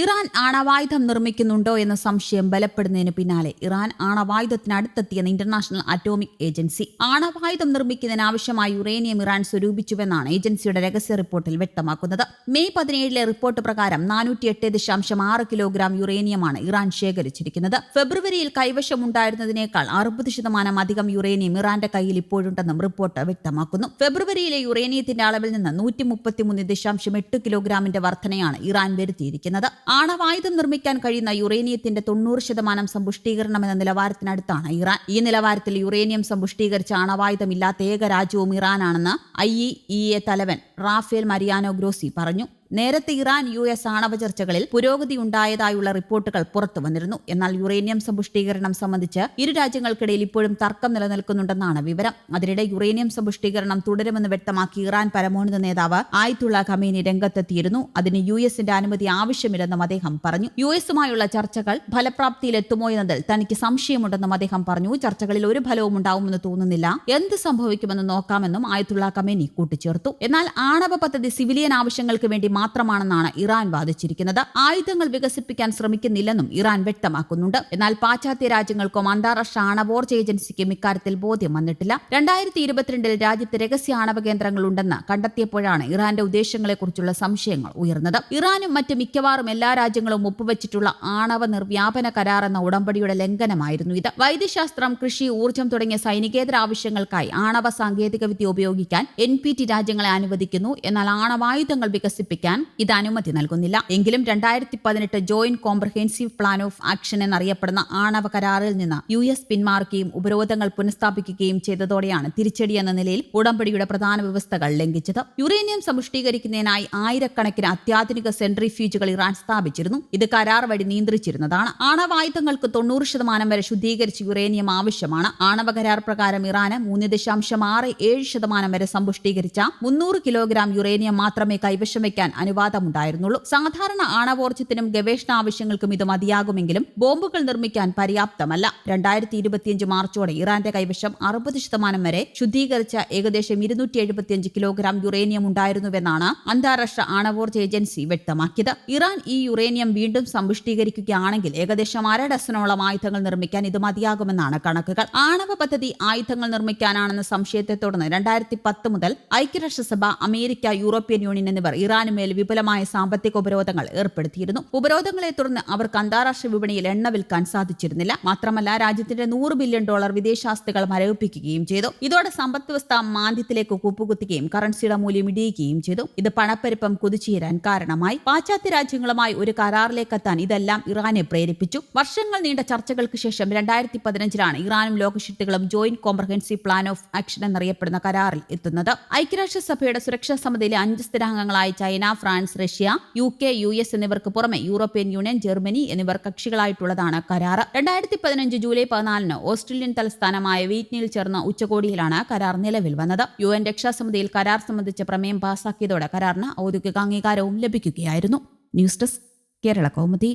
Iran ആണവായുധം നിർമ്മിക്കുന്നുണ്ടോ എന്ന സംശയം ബലപ്പെടുന്നതിന് പിന്നാലെ ഇറാൻ ആണവായുധത്തിന് അടുത്തെത്തിയെന്ന് ഇന്റർനാഷണൽ അറ്റോമിക് ഏജൻസി. ആണവായുധം നിർമ്മിക്കുന്നതിന് ആവശ്യമായ യുറേനിയം ഇറാൻ സ്വരൂപിച്ചുവെന്നാണ് ഏജൻസിയുടെ രഹസ്യ റിപ്പോർട്ടിൽ വ്യക്തമാക്കുന്നത്. മെയ് പതിനേഴിലെ റിപ്പോർട്ട് പ്രകാരം നാനൂറ്റി എട്ട് ദശാംശം ആറ് കിലോഗ്രാം യുറേനിയമാണ് ഇറാൻ ശേഖരിച്ചിരിക്കുന്നത്. ഫെബ്രുവരിയിൽ കൈവശമുണ്ടായിരുന്നതിനേക്കാൾ അറുപത് ശതമാനം അധികം യുറേനിയം ഇറാന്റെ കയ്യിൽ ഇപ്പോഴുണ്ടെന്നും റിപ്പോർട്ട് വ്യക്തമാക്കുന്നു. ഫെബ്രുവരിയിലെ യുറേനിയത്തിന്റെ അളവിൽ നിന്ന് നൂറ്റി മുപ്പത്തിമൂന്ന് ദശാംശം എട്ട് കിലോഗ്രാമിന്റെ വർധനയാണ് ഇറാൻ വരുത്തിയിരിക്കുന്നത്. ആണവായുധം നിർമ്മിക്കാൻ കഴിയുന്ന യുറേനിയത്തിന്റെ തൊണ്ണൂറ് ശതമാനം സമ്പുഷ്ടീകരണം എന്ന നിലവാരത്തിനടുത്താണ് ഇറാൻ. ഈ നിലവാരത്തിൽ യുറേനിയം സമ്പുഷ്ടീകരിച്ച ആണവായുധം ഇല്ലാത്ത ഏക രാജ്യവും ഇറാനാണെന്ന് ഐ ഇ എ തലവൻ റാഫേൽ മരിയാനോ ഗ്രോസി പറഞ്ഞു. നേരത്തെ ഇറാൻ യു എസ് ആണവ ചർച്ചകളിൽ പുരോഗതി ഉണ്ടായതായുള്ള റിപ്പോർട്ടുകൾ പുറത്തു വന്നിരുന്നു. എന്നാൽ യുറേനിയം സമ്പുഷ്ടീകരണം സംബന്ധിച്ച് ഇരു രാജ്യങ്ങൾക്കിടയിൽ ഇപ്പോഴും തർക്കം നിലനിൽക്കുന്നുണ്ടെന്നാണ് വിവരം. അതിനിടെ യുറേനിയം സമ്പുഷ്ടീകരണം തുടരുമെന്ന് വ്യക്തമാക്കി ഇറാൻ പരമോന്നത നേതാവ് ആയിത്തുള്ള ഖമീനി രംഗത്തെത്തിയിരുന്നു. അതിന് യു എസിന്റെ അനുമതി ആവശ്യമില്ലെന്നും അദ്ദേഹം പറഞ്ഞു. യു എസുമായുള്ള ചർച്ചകൾ ഫലപ്രാപ്തിയിലെത്തുമോ എന്നതിൽ തനിക്ക് സംശയമുണ്ടെന്നും അദ്ദേഹം പറഞ്ഞു. ചർച്ചകളിൽ ഒരു ഫലവും ഉണ്ടാവുമെന്ന് തോന്നുന്നില്ല. എന്ത് സംഭവിക്കുമെന്ന് നോക്കാമെന്നും ആയത്തുള്ള ഖമേനി കൂട്ടിച്ചേർത്തു. എന്നാൽ ആണവ പദ്ധതി സിവിലിയൻ ആവശ്യങ്ങൾക്ക് വേണ്ടി മാത്രമാണെന്നാണ് ഇറാൻ വാദിച്ചിരിക്കുന്നത്. ആയുധങ്ങൾ വികസിപ്പിക്കാൻ ശ്രമിക്കുന്നില്ലെന്നും ഇറാൻ വ്യക്തമാക്കുന്നുണ്ട്. എന്നാൽ പാശ്ചാത്യ രാജ്യങ്ങൾക്കും അന്താരാഷ്ട്ര ആണവോർജ ഏജൻസിക്കും ഇക്കാര്യത്തിൽ ബോധ്യം വന്നിട്ടില്ല. രണ്ടായിരത്തി ഇരുപത്തിരണ്ടിൽ രാജ്യത്ത് രഹസ്യ ആണവ കേന്ദ്രങ്ങൾ ഉണ്ടെന്ന് കണ്ടെത്തിയപ്പോഴാണ് ഇറാന്റെ ഉദ്ദേശങ്ങളെക്കുറിച്ചുള്ള സംശയങ്ങൾ ഉയർന്നത്. ഇറാനും മറ്റ് മിക്കവാറും എല്ലാ രാജ്യങ്ങളും ഒപ്പുവെച്ചിട്ടുള്ള ആണവ നിർവ്യാപന കരാർ എന്ന ഉടമ്പടിയുടെ ലംഘനമായിരുന്നു ഇത്. വൈദ്യശാസ്ത്രം കൃഷി ഊർജം തുടങ്ങിയ സൈനികേതര ആവശ്യങ്ങൾക്കായി ആണവ സാങ്കേതികവിദ്യ ഉപയോഗിക്കാൻ എൻ രാജ്യങ്ങളെ അനുവദിക്കുന്നു. എന്നാൽ ആണവായുധങ്ങൾ വികസിപ്പിക്കാൻ ഇത് അനുമതി നൽകുന്നില്ല. എങ്കിലും രണ്ടായിരത്തി പതിനെട്ട് joint comprehensive plan of action എന്നറിയപ്പെടുന്ന ആണവ കരാറിൽ നിന്ന് യു എസ് പിന്മാറുകയും ഉപരോധങ്ങൾ പുനഃസ്ഥാപിക്കുകയും ചെയ്തതോടെയാണ് തിരിച്ചടി എന്ന നിലയിൽ ഉടമ്പടിയുടെ പ്രധാന വ്യവസ്ഥകൾ ലംഘിച്ചത്. യുറേനിയം സമ്പുഷ്ടീകരിക്കുന്നതിനായി ആയിരക്കണക്കിന് അത്യാധുനിക സെൻട്രിഫ്യൂജുകൾ ഇറാൻ സ്ഥാപിച്ചിരുന്നു. ഇത് കരാർ വഴി നിയന്ത്രിച്ചിരുന്നതാണ്. ആണവായുധങ്ങൾക്ക് തൊണ്ണൂറ് ശതമാനം വരെ ശുദ്ധീകരിച്ച യുറേനിയം ആവശ്യമാണ്. ആണവ കരാർ പ്രകാരം ഇറാന് മൂന്ന് ദശാംശം ആറ് ഏഴ് ശതമാനം വരെ സമ്പുഷ്ടീകരിച്ച മുന്നൂറ് കിലോഗ്രാം യുറേനിയം മാത്രമേ കൈവശം വയ്ക്കാൻ അനുവാദമുണ്ടായിരുന്നുള്ളൂ. സാധാരണ ആണവോർജത്തിനും ഗവേഷണ ആവശ്യങ്ങൾക്കും ഇത് മതിയാകുമെങ്കിലും ബോംബുകൾ നിർമ്മിക്കാൻ പര്യാപ്തമല്ല. രണ്ടായിരത്തി ഇരുപത്തിയഞ്ച് മാർച്ചോടെ ഇറാന്റെ കൈവശം അറുപത് ശതമാനം വരെ ശുദ്ധീകരിച്ച ഏകദേശം ഇരുന്നൂറ്റി എഴുപത്തിയഞ്ച് കിലോഗ്രാം യുറേനിയം ഉണ്ടായിരുന്നുവെന്നാണ് അന്താരാഷ്ട്ര ആണവോർജ ഏജൻസി വ്യക്തമാക്കിയത്. ഇറാൻ ഈ യുറേനിയം വീണ്ടും സമ്പുഷ്ടീകരിക്കുകയാണെങ്കിൽ ഏകദേശം അര ഡസനോളം ആയുധങ്ങൾ നിർമ്മിക്കാൻ ഇത് മതിയാകുമെന്നാണ് കണക്കുകൾ. ആണവ പദ്ധതി ആയുധങ്ങൾ നിർമ്മിക്കാനാണെന്ന സംശയത്തെ തുടർന്ന് രണ്ടായിരത്തി പത്ത് മുതൽ ഐക്യരാഷ്ട്രസഭ അമേരിക്ക യൂറോപ്യൻ യൂണിയൻ എന്നിവർ ഇറാന് മേൽ വിപുലമായ സാമ്പത്തിക ഉപരോധങ്ങൾ ഏർപ്പെടുത്തിയിരുന്നു. ഉപരോധങ്ങളെ തുടർന്ന് അവർക്ക് അന്താരാഷ്ട്ര വിപണിയിൽ എണ്ണ വിൽക്കാൻ സാധിച്ചിരുന്നില്ല. മാത്രമല്ല രാജ്യത്തിന്റെ നൂറ് ബില്യൺ ഡോളർ വിദേശാസ്തികൾ മരവിപ്പിക്കുകയും ചെയ്തു. ഇതോടെ സമ്പദ് വ്യവസ്ഥ മാന്ദ്യത്തിലേക്ക് കൂപ്പുകുത്തുകയും കറൻസിയുടെ മൂല്യം ഇടിയുകയും ചെയ്തു. ഇത് പണപ്പെരുപ്പം കുതിച്ചുയരാൻ കാരണമായി. പാശ്ചാത്യ രാജ്യങ്ങളുമായി ഒരു കരാറിലേക്കെത്താൻ ഇതെല്ലാം ഇറാനെ പ്രേരിപ്പിച്ചു. വർഷങ്ങൾ നീണ്ട ചർച്ചകൾക്ക് ശേഷം രണ്ടായിരത്തി പതിനഞ്ചിലാണ് ഇറാനും ലോകശക്തികളും joint comprehensive plan of action എന്നറിയപ്പെടുന്ന കരാറിൽ എത്തുന്നത്. ഐക്യരാഷ്ട്രസഭയുടെ സുരക്ഷാ സമിതിയിലെ അഞ്ച് സ്ഥിരാംഗങ്ങളായ China France Russia U K U S എന്നിവർക്ക് പുറമെ യൂറോപ്യൻ യൂണിയൻ ജർമ്മനി എന്നിവർ കക്ഷികളായിട്ടുള്ളതാണ് കരാർ രണ്ടായിരത്തി പതിനഞ്ച് ജൂലൈ പതിനാലിന് ഓസ്ട്രേലിയൻ തലസ്ഥാനമായ വീറ്റ്നിൽ ചേർന്ന ഉച്ചകോടിയിലാണ് കരാർ നിലവിൽ വന്നത്. യു എൻ രക്ഷാസമിതിയിൽ കരാർ സംബന്ധിച്ച പ്രമേയം പാസാക്കിയതോടെ കരാറിന് ഔദ്യോഗിക അംഗീകാരവും ലഭിക്കുകയായിരുന്നു. News desk Kerala Kaumudi.